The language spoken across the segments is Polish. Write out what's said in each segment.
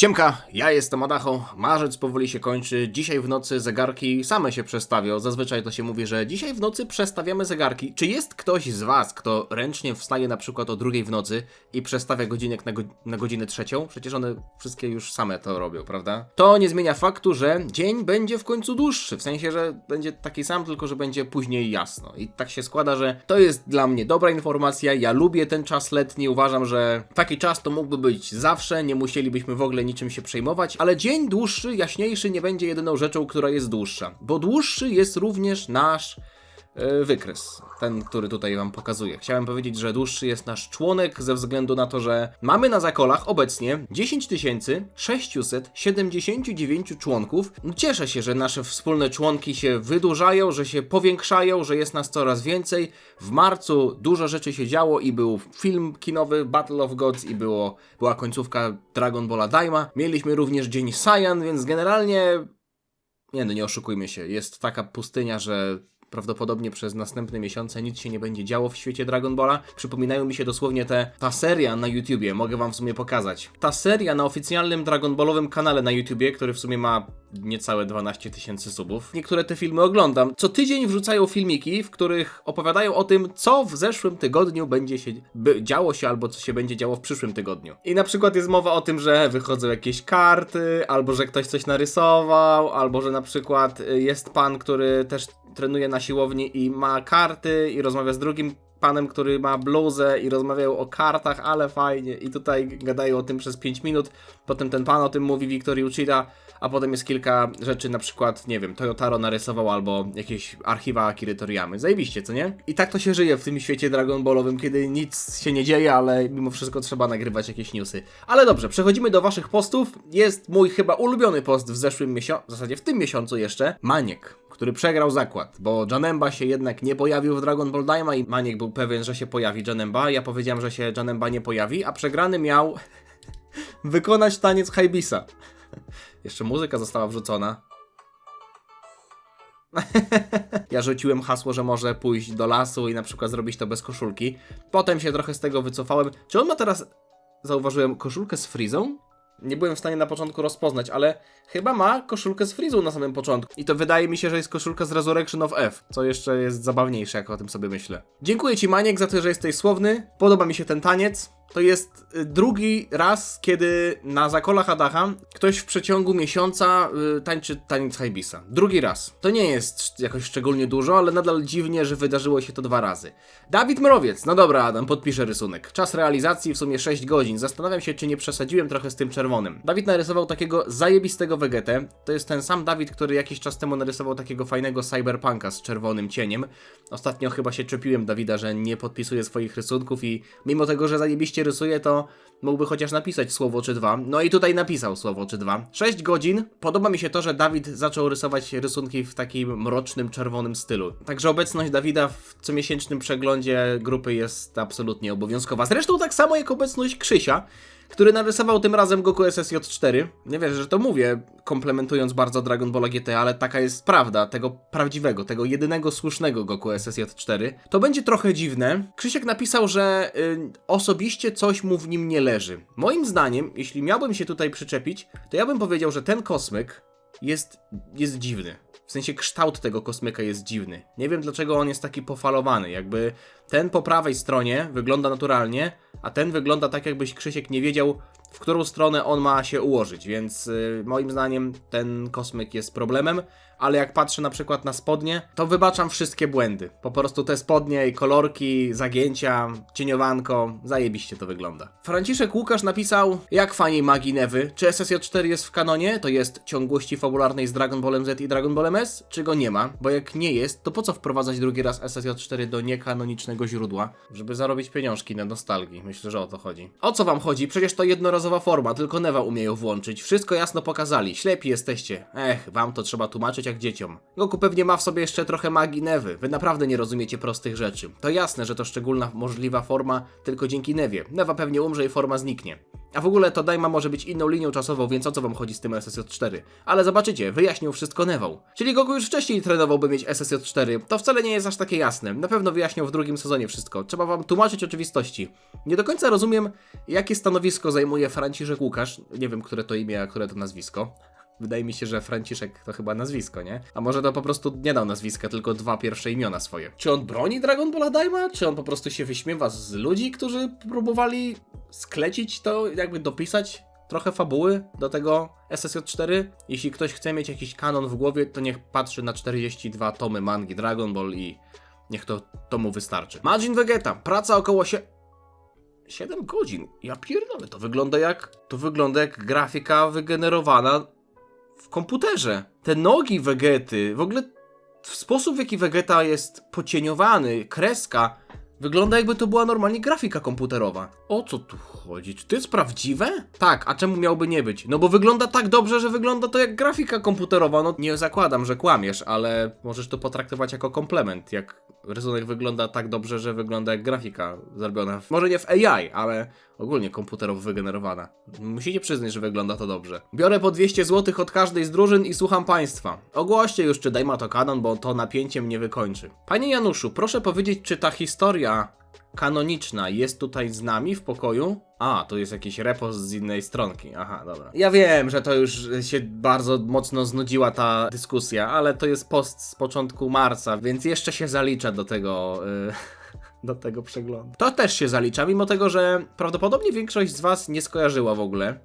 Siemka, ja jestem Adacho, marzec powoli się kończy, dzisiaj w nocy zegarki same się przestawią, zazwyczaj to się mówi, że dzisiaj w nocy przestawiamy zegarki. Czy jest ktoś z Was, kto ręcznie wstaje na przykład o drugiej w nocy i przestawia godzinek na, go na godzinę trzecią? Przecież one wszystkie już same to robią, prawda? To nie zmienia faktu, że dzień będzie w końcu dłuższy, w sensie, że będzie taki sam, tylko że będzie później jasno. I tak się składa, że to jest dla mnie dobra informacja, ja lubię ten czas letni, uważam, że taki czas to mógłby być zawsze, nie musielibyśmy w ogóle niczym się przejmować, ale dzień dłuższy, jaśniejszy nie będzie jedyną rzeczą, która jest dłuższa, bo dłuższy jest również nasz wykres, ten, który tutaj wam pokazuję. Chciałem powiedzieć, że dłuższy jest nasz członek ze względu na to, że mamy na zakolach obecnie 10 679 członków. No, Cieszę się, że nasze wspólne członki się wydłużają, że się powiększają, że jest nas coraz więcej. W marcu dużo rzeczy się działo i był film kinowy Battle of Gods i było, była końcówka Dragon Balla Daima. Mieliśmy również Dzień Saiyan, więc generalnie nie no, nie oszukujmy się. Jest taka pustynia, że prawdopodobnie przez następne miesiące nic się nie będzie działo w świecie Dragon Balla. Przypominają mi się dosłownie te, ta seria na YouTubie, mogę wam w sumie pokazać. Ta seria na oficjalnym Dragon Ballowym kanale na YouTubie, który w sumie ma niecałe 12 tysięcy subów. Niektóre te filmy oglądam. Co tydzień wrzucają filmiki, w których opowiadają o tym, co w zeszłym tygodniu będzie się by, działo się, albo co się będzie działo w przyszłym tygodniu. I na przykład jest mowa o tym, że wychodzą jakieś karty, albo że ktoś coś narysował, albo że na przykład y, jest pan, który też trenuje na siłowni i ma karty i rozmawia z drugim panem, który ma bluzę i rozmawiają o kartach, ale fajnie. I tutaj gadają o tym przez 5 minut. Potem ten pan o tym mówi, Wiktorii Uchida, a potem jest kilka rzeczy, na przykład, nie wiem, Toyotaro narysował albo jakieś archiwa Akiry Toriyamy. Zajebiście, co nie? I tak to się żyje w tym świecie Dragon Ballowym, kiedy nic się nie dzieje, ale mimo wszystko trzeba nagrywać jakieś newsy. Ale dobrze, przechodzimy do waszych postów. Jest mój chyba ulubiony post w zeszłym miesiącu, w zasadzie w tym miesiącu jeszcze. Maniek, który przegrał zakład, bo Janemba się jednak nie pojawił w Dragon Ball Daima i Maniek był pewien, że się pojawi Janemba. Ja powiedziałem, że się Janemba nie pojawi, a przegrany miał wykonać taniec Haibisa. Jeszcze muzyka została wrzucona. ja rzuciłem hasło, że może pójść do lasu i na przykład zrobić to bez koszulki. Potem się trochę z tego wycofałem. Czy on ma teraz, zauważyłem, koszulkę z frizą? Nie byłem w stanie na początku rozpoznać, ale chyba ma koszulkę z frizą na samym początku. I to wydaje mi się, że jest koszulka z Resurrection of F, co jeszcze jest zabawniejsze, jak o tym sobie myślę. Dziękuję Ci, Maniek, za to, że jesteś słowny. Podoba mi się ten taniec. To jest y, drugi raz, kiedy na zakolach Adacha ktoś w przeciągu miesiąca y, tańczy taniec Haibisa. Drugi raz. To nie jest jakoś szczególnie dużo, ale nadal dziwnie, że wydarzyło się to dwa razy. Dawid Mrowiec. No dobra, Adam, podpiszę rysunek. Czas realizacji w sumie 6 godzin. Zastanawiam się, czy nie przesadziłem trochę z tym czerwonym. Dawid narysował takiego zajebistego wegetę. To jest ten sam Dawid, który jakiś czas temu narysował takiego fajnego cyberpunka z czerwonym cieniem. Ostatnio chyba się czepiłem Dawida, że nie podpisuje swoich rysunków i mimo tego, że zajebiście rysuje, to mógłby chociaż napisać słowo czy dwa. No i tutaj napisał słowo czy dwa. 6 godzin. Podoba mi się to, że Dawid zaczął rysować rysunki w takim mrocznym, czerwonym stylu. Także obecność Dawida w comiesięcznym przeglądzie grupy jest absolutnie obowiązkowa. Zresztą tak samo jak obecność Krzysia, który narysował tym razem Goku SSJ4. Nie wierzę, że to mówię, komplementując bardzo Dragon Ball GT, ale taka jest prawda, tego prawdziwego, tego jedynego słusznego Goku SSJ4. To będzie trochę dziwne. Krzysiek napisał, że y, osobiście coś mu w nim nie leży. Moim zdaniem, jeśli miałbym się tutaj przyczepić, to ja bym powiedział, że ten kosmyk jest, jest dziwny. W sensie kształt tego kosmyka jest dziwny. Nie wiem dlaczego on jest taki pofalowany. Jakby ten po prawej stronie wygląda naturalnie, a ten wygląda tak, jakbyś Krzysiek nie wiedział, w którą stronę on ma się ułożyć. Więc y, moim zdaniem ten kosmyk jest problemem. Ale jak patrzę na przykład na spodnie, to wybaczam wszystkie błędy. Po prostu te spodnie i kolorki, zagięcia, cieniowanko, zajebiście to wygląda. Franciszek Łukasz napisał, jak fani magii Newy, czy SSJ4 jest w kanonie, to jest ciągłości fabularnej z Dragon Ball Z i Dragon Ball MS, czy go nie ma? Bo jak nie jest, to po co wprowadzać drugi raz SSJ4 do niekanonicznego źródła? Żeby zarobić pieniążki na nostalgii. Myślę, że o to chodzi. O co wam chodzi? Przecież to jednorazowa forma, tylko Newa umieją włączyć. Wszystko jasno pokazali. Ślepi jesteście. Ech, wam to trzeba tłumaczyć, dzieciom. Goku pewnie ma w sobie jeszcze trochę magii Newy. Wy naprawdę nie rozumiecie prostych rzeczy. To jasne, że to szczególna możliwa forma tylko dzięki Newie. Newa pewnie umrze i forma zniknie. A w ogóle to Daima może być inną linią czasową, więc o co wam chodzi z tym SSJ4? Ale zobaczycie, wyjaśnił wszystko Nevą. Czyli Goku już wcześniej trenował, by mieć SSJ4. To wcale nie jest aż takie jasne. Na pewno wyjaśniał w drugim sezonie wszystko. Trzeba wam tłumaczyć oczywistości. Nie do końca rozumiem, jakie stanowisko zajmuje Franciszek Łukasz. Nie wiem, które to imię, a które to nazwisko. Wydaje mi się, że Franciszek to chyba nazwisko, nie? A może to po prostu nie dał nazwiska, tylko dwa pierwsze imiona swoje. Czy on broni Dragon Balla Daima? Czy on po prostu się wyśmiewa z ludzi, którzy próbowali sklecić to, jakby dopisać trochę fabuły do tego SSJ4? Jeśli ktoś chce mieć jakiś kanon w głowie, to niech patrzy na 42 tomy mangi Dragon Ball i niech to, to mu wystarczy. Majin Vegeta, praca około się... 7 godzin. Ja pierdolę, to wygląda jak. To wygląda jak grafika wygenerowana w komputerze. Te nogi Vegety, w ogóle w sposób w jaki Vegeta jest pocieniowany, kreska, wygląda jakby to była normalnie grafika komputerowa. O co tu chodzi? Czy to jest prawdziwe? Tak, a czemu miałby nie być? No bo wygląda tak dobrze, że wygląda to jak grafika komputerowa. No nie zakładam, że kłamiesz, ale możesz to potraktować jako komplement, jak rysunek wygląda tak dobrze, że wygląda jak grafika zrobiona. Może nie w AI, ale ogólnie komputerowo wygenerowana. Musicie przyznać, że wygląda to dobrze. Biorę po 200 zł od każdej z drużyn i słucham państwa. Ogłoście już, czy Dajma to kanon, bo to napięcie mnie wykończy. Panie Januszu, proszę powiedzieć, czy ta historia kanoniczna jest tutaj z nami w pokoju? A, to jest jakiś repos z innej stronki. Aha, dobra. Ja wiem, że to już się bardzo mocno znudziła ta dyskusja, ale to jest post z początku marca, więc jeszcze się zalicza do tego. Yy do tego przeglądu. To też się zalicza, mimo tego, że prawdopodobnie większość z Was nie skojarzyła w ogóle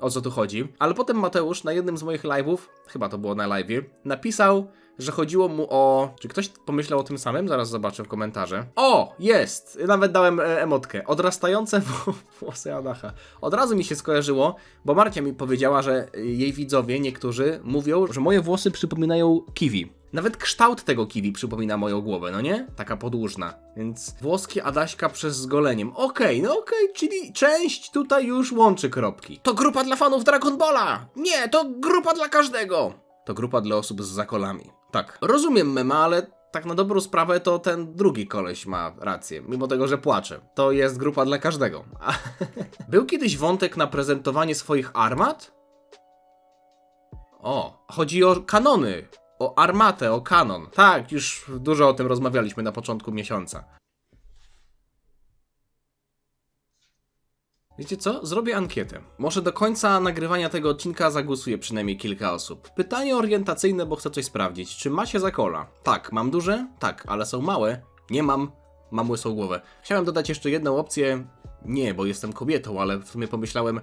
o co tu chodzi. Ale potem Mateusz na jednym z moich live'ów, chyba to było na live'ie, napisał, że chodziło mu o... Czy ktoś pomyślał o tym samym? Zaraz zobaczę w komentarze. O, jest! Nawet dałem e, emotkę. Odrastające wł- włosy Adacha. Od razu mi się skojarzyło, bo Marcia mi powiedziała, że jej widzowie, niektórzy, mówią, że moje włosy przypominają kiwi. Nawet kształt tego kiwi przypomina moją głowę, no nie? Taka podłużna. Więc włoski Adaśka przez zgoleniem. Okej, no okej, czyli część tutaj już łączy kropki. To grupa dla fanów Dragon Balla! Nie, to grupa dla każdego! To grupa dla osób z zakolami. Tak, rozumiem mema, ale tak na dobrą sprawę to ten drugi koleś ma rację, mimo tego, że płacze. To jest grupa dla każdego. Był kiedyś wątek na prezentowanie swoich armat? O, chodzi o kanony. O armatę, o kanon. Tak, już dużo o tym rozmawialiśmy na początku miesiąca. Wiecie co? Zrobię ankietę. Może do końca nagrywania tego odcinka zagłosuje przynajmniej kilka osób. Pytanie orientacyjne, bo chcę coś sprawdzić. Czy macie zakola? Tak. Mam duże? Tak, ale są małe? Nie mam. Mam łysą głowę. Chciałem dodać jeszcze jedną opcję. Nie, bo jestem kobietą, ale w sumie pomyślałem...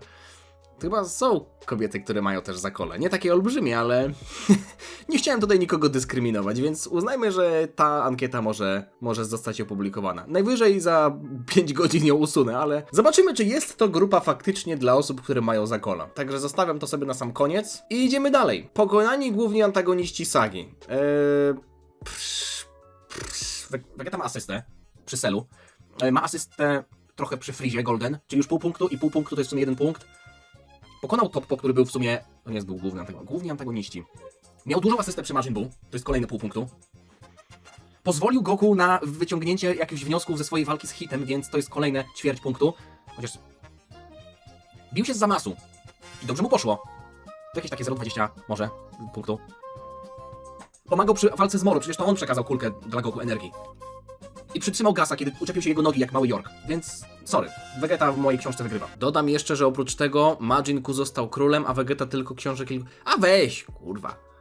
Chyba są kobiety, które mają też zakole. Nie takie olbrzymie, ale nie chciałem tutaj nikogo dyskryminować, więc uznajmy, że ta ankieta może, może zostać opublikowana. Najwyżej za 5 godzin ją usunę, ale zobaczymy, czy jest to grupa faktycznie dla osób, które mają zakola. Także zostawiam to sobie na sam koniec i idziemy dalej. Pokonani główni antagoniści sagi. Eee... Psz, psz, Ve- Vegeta ma asystę przy selu. E, Ma asystę trochę przy Frizie Golden, czyli już pół punktu i pół punktu to jest w sumie jeden punkt. Pokonał Toppo, który był w sumie. To nie był główny antagoniści. Główni antagoniści. Miał dużą asystę przy Majin Buu. To jest kolejny pół punktu. Pozwolił Goku na wyciągnięcie jakichś wniosków ze swojej walki z Hitem, więc to jest kolejne ćwierć punktu. Chociaż. Bił się z Zamasu. I dobrze mu poszło. To jakieś takie 0,20 może punktu. Pomagał przy walce z Moro, przecież to on przekazał kulkę dla Goku energii. I przytrzymał Gasa, kiedy uczepił się jego nogi jak mały York. Więc, sorry, Vegeta w mojej książce wygrywa. Dodam jeszcze, że oprócz tego Majin Ku został królem, a Vegeta tylko książek kilku... A weź, kurwa.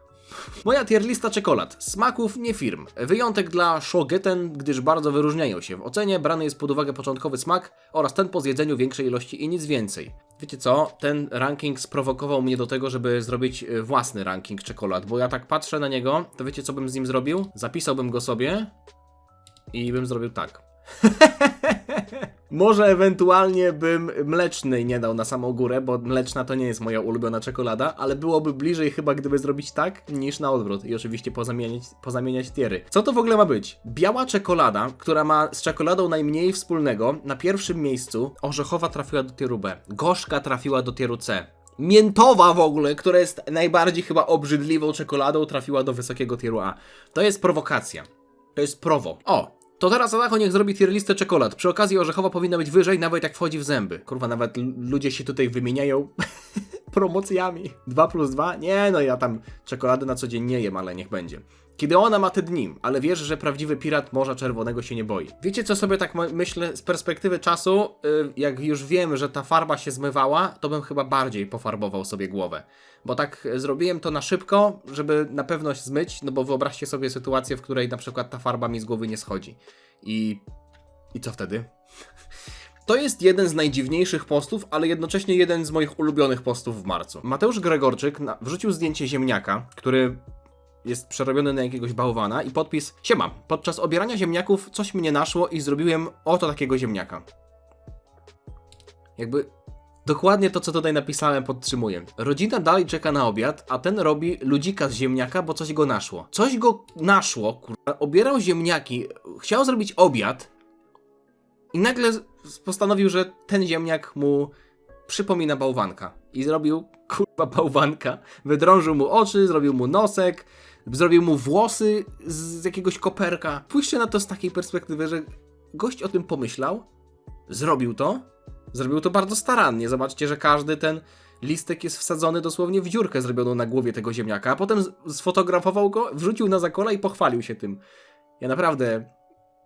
Moja tier lista czekolad. Smaków, nie firm. Wyjątek dla Shogeten, gdyż bardzo wyróżniają się. W ocenie brany jest pod uwagę początkowy smak oraz ten po zjedzeniu większej ilości i nic więcej. Wiecie co? Ten ranking sprowokował mnie do tego, żeby zrobić e, własny ranking czekolad, bo ja tak patrzę na niego, to wiecie co bym z nim zrobił? Zapisałbym go sobie i bym zrobił tak. Może ewentualnie bym mlecznej nie dał na samą górę, bo mleczna to nie jest moja ulubiona czekolada, ale byłoby bliżej chyba gdyby zrobić tak, niż na odwrót i oczywiście pozamieniać, pozamieniać tiery. Co to w ogóle ma być? Biała czekolada, która ma z czekoladą najmniej wspólnego, na pierwszym miejscu orzechowa trafiła do tieru B, gorzka trafiła do tieru C. miętowa w ogóle, która jest najbardziej chyba obrzydliwą czekoladą, trafiła do wysokiego tieru A. To jest prowokacja. To jest prowo. O! To teraz Adacho niech zrobi tier listę czekolad. Przy okazji orzechowa powinna być wyżej, nawet jak wchodzi w zęby. Kurwa, nawet ludzie się tutaj wymieniają promocjami. 2 plus 2? Nie, no ja tam czekolady na co dzień nie jem, ale niech będzie. Kiedy ona ma te dni, ale wiesz, że prawdziwy pirat Morza Czerwonego się nie boi. Wiecie, co sobie tak my- myślę z perspektywy czasu? Y, Jak już wiem, że ta farba się zmywała, to bym chyba bardziej pofarbował sobie głowę. Bo tak y, zrobiłem to na szybko, żeby na pewność zmyć, no bo wyobraźcie sobie sytuację, w której na przykład ta farba mi z głowy nie schodzi. I... I co wtedy? To jest jeden z najdziwniejszych postów, ale jednocześnie jeden z moich ulubionych postów w marcu. Mateusz Gregorczyk wrzucił zdjęcie ziemniaka, który jest przerobiony na jakiegoś bałwana i podpis Siema, podczas obierania ziemniaków coś mnie naszło i zrobiłem oto takiego ziemniaka. Jakby dokładnie to, co tutaj napisałem, podtrzymuję. Rodzina dalej czeka na obiad, a ten robi ludzika z ziemniaka, bo coś go naszło. Coś go naszło, kurwa, obierał ziemniaki, chciał zrobić obiad i nagle postanowił, że ten ziemniak mu przypomina bałwanka. I zrobił, kurwa, bałwanka. Wydrążył mu oczy, zrobił mu nosek, zrobił mu włosy z jakiegoś koperka. Pójrzcie na to z takiej perspektywy, że gość o tym pomyślał, zrobił to, zrobił to bardzo starannie. Zobaczcie, że każdy ten listek jest wsadzony dosłownie w dziurkę zrobioną na głowie tego ziemniaka, a potem sfotografował go, wrzucił na zakola i pochwalił się tym. Ja naprawdę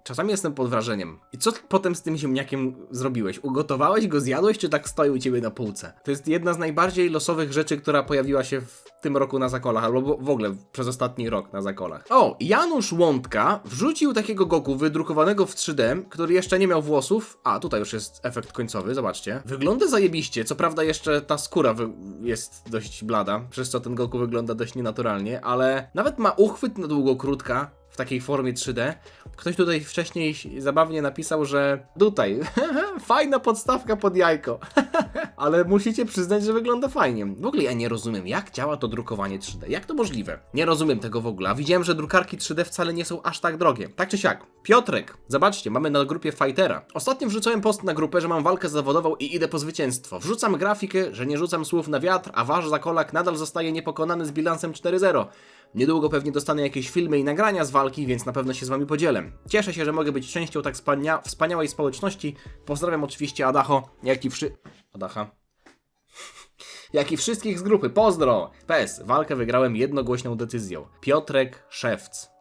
Czasami jestem pod wrażeniem. I co potem z tym ziemniakiem zrobiłeś? Ugotowałeś go, zjadłeś, czy tak stoi u ciebie na półce? To jest jedna z najbardziej losowych rzeczy, która pojawiła się w tym roku na zakolach, albo w ogóle przez ostatni rok na zakolach. O, Janusz Łądka wrzucił takiego Goku wydrukowanego w 3D, który jeszcze nie miał włosów. A, tutaj już jest efekt końcowy, zobaczcie. Wygląda zajebiście, co prawda jeszcze ta skóra jest dość blada, przez co ten Goku wygląda dość nienaturalnie, ale nawet ma uchwyt na długo krótka, w takiej formie 3D. Ktoś tutaj wcześniej zabawnie napisał, że tutaj fajna podstawka pod jajko. Ale musicie przyznać, że wygląda fajnie. W ogóle ja nie rozumiem, jak działa to drukowanie 3D. Jak to możliwe? Nie rozumiem tego w ogóle. A widziałem, że drukarki 3D wcale nie są aż tak drogie. Tak czy siak. Piotrek, zobaczcie, mamy na grupie Fightera. Ostatnio wrzucałem post na grupę, że mam walkę zawodową i idę po zwycięstwo. Wrzucam grafikę, że nie rzucam słów na wiatr, a wasz zakolak nadal zostaje niepokonany z bilansem 4-0. Niedługo pewnie dostanę jakieś filmy i nagrania z walki, więc na pewno się z wami podzielę. Cieszę się, że mogę być częścią tak wspania- wspaniałej społeczności. Pozdrawiam oczywiście Adacho, jak i wszy... Adacha. Jak i wszystkich z grupy. Pozdro! PS, walkę wygrałem jednogłośną decyzją. Piotrek Szewc.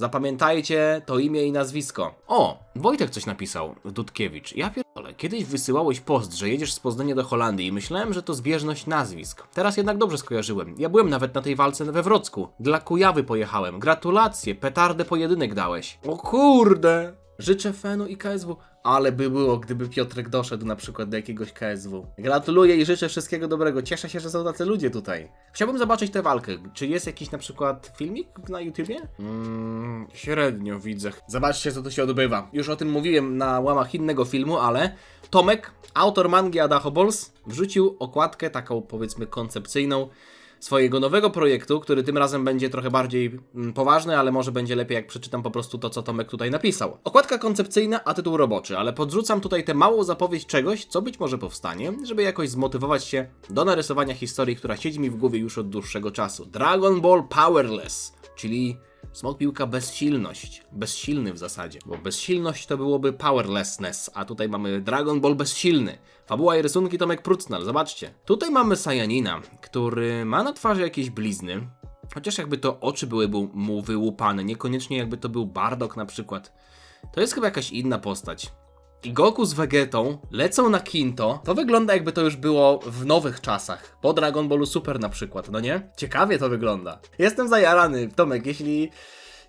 Zapamiętajcie to imię i nazwisko. O, Wojtek coś napisał, Dudkiewicz. Ja pierdolę, kiedyś wysyłałeś post, że jedziesz z Poznania do Holandii i myślałem, że to zbieżność nazwisk. Teraz jednak dobrze skojarzyłem. Ja byłem nawet na tej walce we Wrocku. Dla Kujawy pojechałem. Gratulacje, petardę pojedynek dałeś. O kurde! Życzę Fenu i KSW. Ale by było, gdyby Piotrek doszedł na przykład do jakiegoś KSW. Gratuluję i życzę wszystkiego dobrego. Cieszę się, że są tacy ludzie tutaj. Chciałbym zobaczyć tę walkę. Czy jest jakiś na przykład filmik na YouTubie? Mm, średnio widzę. Zobaczcie, co tu się odbywa. Już o tym mówiłem na łamach innego filmu, ale Tomek, autor mangi Adacho Balls, wrzucił okładkę taką powiedzmy koncepcyjną swojego nowego projektu, który tym razem będzie trochę bardziej mm, poważny, ale może będzie lepiej jak przeczytam po prostu to, co Tomek tutaj napisał. Okładka koncepcyjna, a tytuł roboczy, ale podrzucam tutaj tę małą zapowiedź czegoś, co być może powstanie, żeby jakoś zmotywować się do narysowania historii, która siedzi mi w głowie już od dłuższego czasu. Dragon Ball Powerless, czyli Smok piłka bezsilność. Bezsilny w zasadzie, bo bezsilność to byłoby powerlessness, a tutaj mamy Dragon Ball bezsilny. Fabuła i rysunki Tomek Prucnal, zobaczcie. Tutaj mamy Sajanina, który ma na twarzy jakieś blizny, chociaż jakby to oczy były mu wyłupane, niekoniecznie jakby to był Bardock na przykład. To jest chyba jakaś inna postać. I Goku z Vegetą lecą na Kinto. To wygląda jakby to już było w nowych czasach. Po Dragon Ballu Super na przykład, no nie? Ciekawie to wygląda. Jestem zajarany, Tomek, jeśli...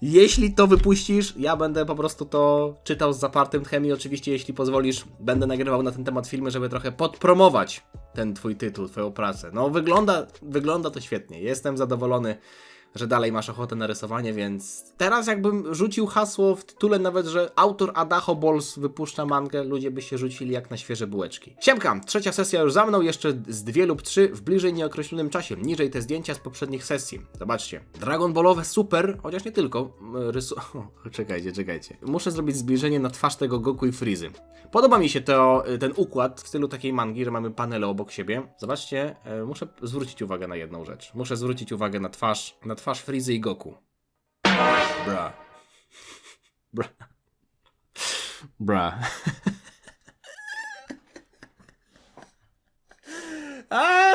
Jeśli to wypuścisz, ja będę po prostu to czytał z zapartym tchem i oczywiście, jeśli pozwolisz, będę nagrywał na ten temat filmy, żeby trochę podpromować ten twój tytuł, twoją pracę. No wygląda, wygląda to świetnie. Jestem zadowolony. Że dalej masz ochotę na rysowanie, więc teraz jakbym rzucił hasło w tytule nawet, że autor Adacho Balls wypuszcza mangę, ludzie by się rzucili jak na świeże bułeczki. Siemka, trzecia sesja już za mną, jeszcze z dwie lub trzy w bliżej nieokreślonym czasie, niżej te zdjęcia z poprzednich sesji. Zobaczcie, Dragon Ballowe super, chociaż nie tylko, m, rysu... Czekajcie, czekajcie. Muszę zrobić zbliżenie na twarz tego Goku i Frizy. Podoba mi się to, ten układ w stylu takiej mangi, że mamy panele obok siebie. Zobaczcie, e, muszę zwrócić uwagę na jedną rzecz. Muszę zwrócić uwagę na twarz, na twarz Frizy i Goku. Bra. Bra. Bra. A!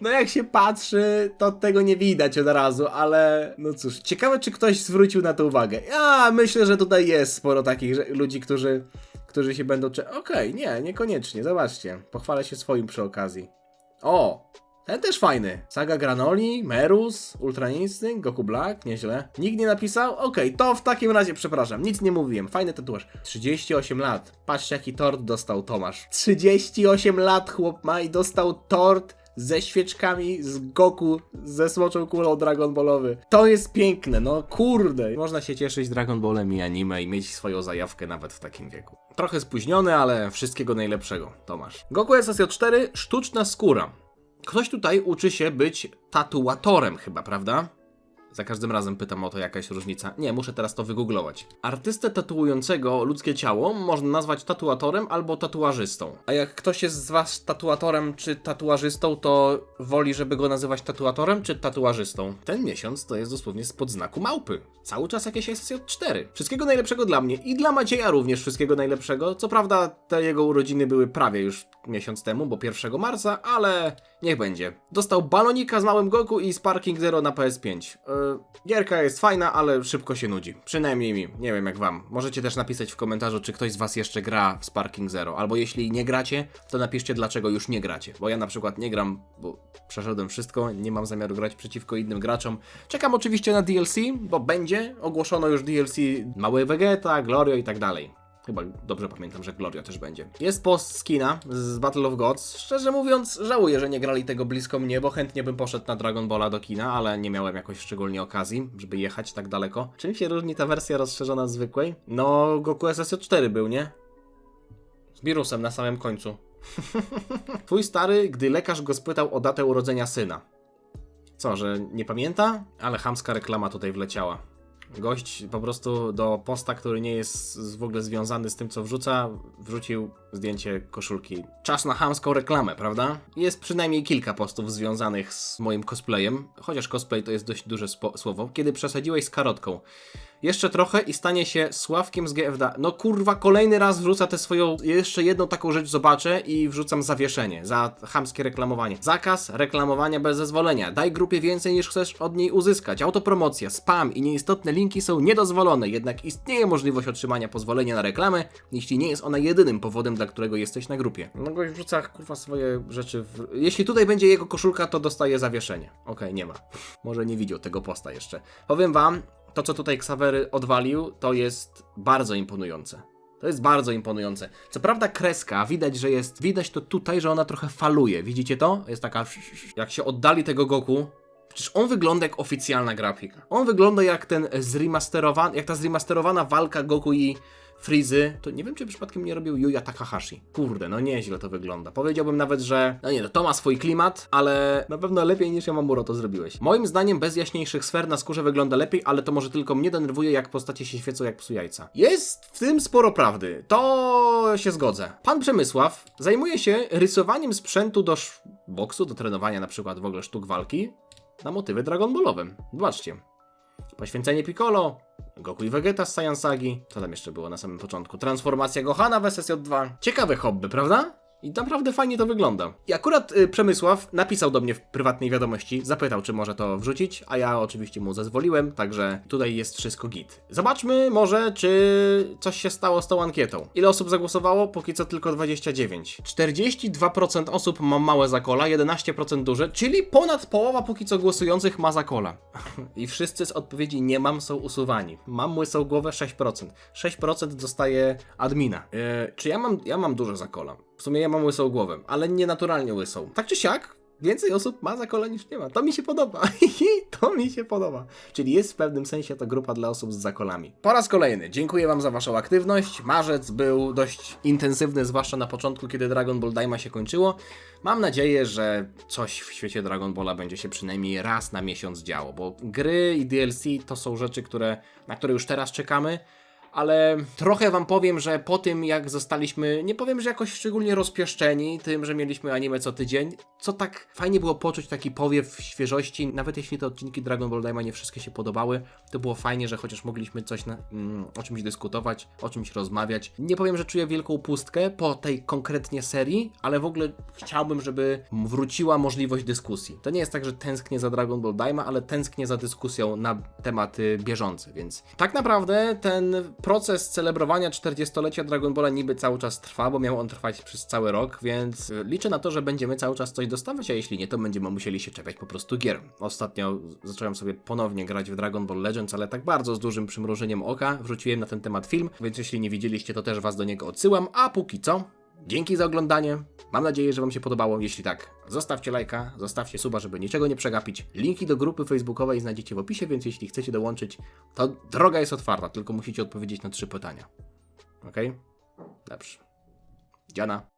No jak się patrzy, to tego nie widać od razu, ale no cóż, ciekawe czy ktoś zwrócił na to uwagę. Ja myślę, że tutaj jest sporo takich ludzi, którzy, którzy się będą... Okej, nie, niekoniecznie, zobaczcie. Pochwalę się swoim przy okazji. O! Ten też fajny. Saga Granoli, Merus, Ultra Instinct, Goku Black, nieźle. Nikt nie napisał? Okej, to w takim razie przepraszam, nic nie mówiłem. Fajny tatuaż. 38 lat. Patrzcie jaki tort dostał Tomasz. 38 lat chłop ma i dostał tort ze świeczkami z Goku, ze smoczą kulą Dragon Ballowy. To jest piękne, no kurde. Można się cieszyć Dragon Ballem i anime i mieć swoją zajawkę nawet w takim wieku. Trochę spóźniony, ale wszystkiego najlepszego, Tomasz. Goku SSJ4, sztuczna skóra. Ktoś tutaj uczy się być tatuatorem chyba, prawda? Za każdym razem pytam o to jakaś różnica. Nie, muszę teraz to wygooglować. Artystę tatuującego ludzkie ciało można nazwać tatuatorem albo tatuażystą. A jak ktoś jest z was tatuatorem czy tatuażystą, to woli, żeby go nazywać tatuatorem czy tatuażystą? Ten miesiąc to jest dosłownie spod znaku małpy. Cały czas jakieś SSJ4. Wszystkiego najlepszego dla mnie i dla Macieja również wszystkiego najlepszego. Co prawda te jego urodziny były prawie już miesiąc temu, bo 1 marca, ale niech będzie. Dostał balonika z małym Goku i Sparking Zero na PS5. Yy, gierka jest fajna, ale szybko się nudzi. Przynajmniej mi. Nie wiem jak wam. Możecie też napisać w komentarzu, czy ktoś z was jeszcze gra w Sparking Zero. Albo jeśli nie gracie, to napiszcie dlaczego już nie gracie. Bo ja na przykład nie gram, bo przeszedłem wszystko, nie mam zamiaru grać przeciwko innym graczom. Czekam oczywiście na DLC, bo będzie. Ogłoszono już DLC Mały Vegeta, Glorio i tak dalej. Chyba dobrze pamiętam, że Gloria też będzie. Jest post skina z Battle of Gods. Szczerze mówiąc, żałuję, że nie grali tego blisko mnie, bo chętnie bym poszedł na Dragon Balla do kina, ale nie miałem jakoś szczególnie okazji, żeby jechać tak daleko. Czym się różni ta wersja rozszerzona od zwykłej? No, Goku SSJ4 był, nie? Z Birusem na samym końcu. Twój stary, gdy lekarz go spytał o datę urodzenia syna. Co, że nie pamięta? Ale chamska reklama tutaj wleciała. Gość po prostu do posta, który nie jest w ogóle związany z tym, co wrzuca, wrzucił zdjęcie koszulki. Czas na chamską reklamę, prawda? Jest przynajmniej kilka postów związanych z moim cosplayem, chociaż cosplay to jest dość duże słowo. Kiedy przesadziłeś z karotką. Jeszcze trochę i stanie się Sławkiem z GFD. No kurwa, kolejny raz wrzuca tę swoją, jeszcze jedną taką rzecz zobaczę i wrzucam zawieszenie za chamskie reklamowanie. Zakaz reklamowania bez zezwolenia. Daj grupie więcej niż chcesz od niej uzyskać. Autopromocja, spam i nieistotne linki są niedozwolone, jednak istnieje możliwość otrzymania pozwolenia na reklamę, jeśli nie jest ona jedynym powodem, dla którego jesteś na grupie. No gość wrzuca kurwa swoje rzeczy w... Jeśli tutaj będzie jego koszulka, to dostaje zawieszenie. Okej, nie ma. Może nie widział tego posta jeszcze. Powiem wam, to co tutaj Ksawery odwalił, to jest bardzo imponujące. To jest bardzo imponujące. Co prawda kreska, widać, że jest, widać to tutaj, że ona trochę faluje. Widzicie to? Jest taka, jak się oddali tego Goku, Przecież on wygląda jak oficjalna grafika. On wygląda jak ten zremasterowany, jak ta zremasterowana walka Goku i Frizy. To nie wiem, czy przypadkiem nie robił Yuya Takahashi. Kurde, no nieźle to wygląda. Powiedziałbym nawet, że no nie, no to ma swój klimat, ale na pewno lepiej niż Yamamuro to zrobiłeś. Moim zdaniem bez jaśniejszych sfer na skórze wygląda lepiej, ale to może tylko mnie denerwuje, jak postacie się świecą jak psu jajca. Jest w tym sporo prawdy. To się zgodzę. Pan Przemysław zajmuje się rysowaniem sprzętu do boksu, do trenowania na przykład w ogóle sztuk walki na motywy Dragon Ballowym. Zobaczcie. Poświęcenie Piccolo, Goku i Vegeta z Saiyan Sagi. Co tam jeszcze było na samym początku? Transformacja Gohana w SSJ2. Ciekawe hobby, prawda? I naprawdę fajnie to wygląda. I akurat y, Przemysław napisał do mnie w prywatnej wiadomości, zapytał, czy może to wrzucić, a ja oczywiście mu zezwoliłem, także tutaj jest wszystko git. Zobaczmy może, czy coś się stało z tą ankietą. Ile osób zagłosowało? Póki co tylko 29. 42% osób ma małe zakola, 11% duże, czyli ponad połowa póki co głosujących ma zakola. I wszyscy z odpowiedzi nie mam są usuwani. Mam łysą głowę 6%. 6% dostaje admina. Yy, czy ja mam, ja mam dużo zakola? W sumie ja mam łysą głowę, ale nie naturalnie łysą. Tak czy siak, więcej osób ma Zakola niż nie ma. To mi się podoba. to mi się podoba. Czyli jest w pewnym sensie to grupa dla osób z Zakolami. Po raz kolejny dziękuję Wam za Waszą aktywność. Marzec był dość intensywny, zwłaszcza na początku, kiedy Dragon Ball Daima się kończyło. Mam nadzieję, że coś w świecie Dragon Balla będzie się przynajmniej raz na miesiąc działo, bo gry i DLC to są rzeczy, które, na które już teraz czekamy ale trochę wam powiem, że po tym jak zostaliśmy, nie powiem, że jakoś szczególnie rozpieszczeni tym, że mieliśmy anime co tydzień, co tak fajnie było poczuć taki powiew świeżości, nawet jeśli te odcinki Dragon Ball Daima nie wszystkie się podobały, to było fajnie, że chociaż mogliśmy coś na, mm, o czymś dyskutować, o czymś rozmawiać. Nie powiem, że czuję wielką pustkę po tej konkretnie serii, ale w ogóle chciałbym, żeby wróciła możliwość dyskusji. To nie jest tak, że tęsknię za Dragon Ball Daima, ale tęsknię za dyskusją na tematy bieżące, więc tak naprawdę ten proces celebrowania 40-lecia Dragon Balla niby cały czas trwa, bo miał on trwać przez cały rok, więc y, liczę na to, że będziemy cały czas coś dostawać, a jeśli nie, to będziemy musieli się czepiać po prostu gier. Ostatnio zacząłem sobie ponownie grać w Dragon Ball Legends, ale tak bardzo z dużym przymrużeniem oka. Wrzuciłem na ten temat film, więc jeśli nie widzieliście, to też was do niego odsyłam, a póki co... Dzięki za oglądanie. Mam nadzieję, że Wam się podobało. Jeśli tak, zostawcie lajka, zostawcie suba, żeby niczego nie przegapić. Linki do grupy facebookowej znajdziecie w opisie, więc jeśli chcecie dołączyć, to droga jest otwarta, tylko musicie odpowiedzieć na trzy pytania. Ok? Dobrze. Dziana.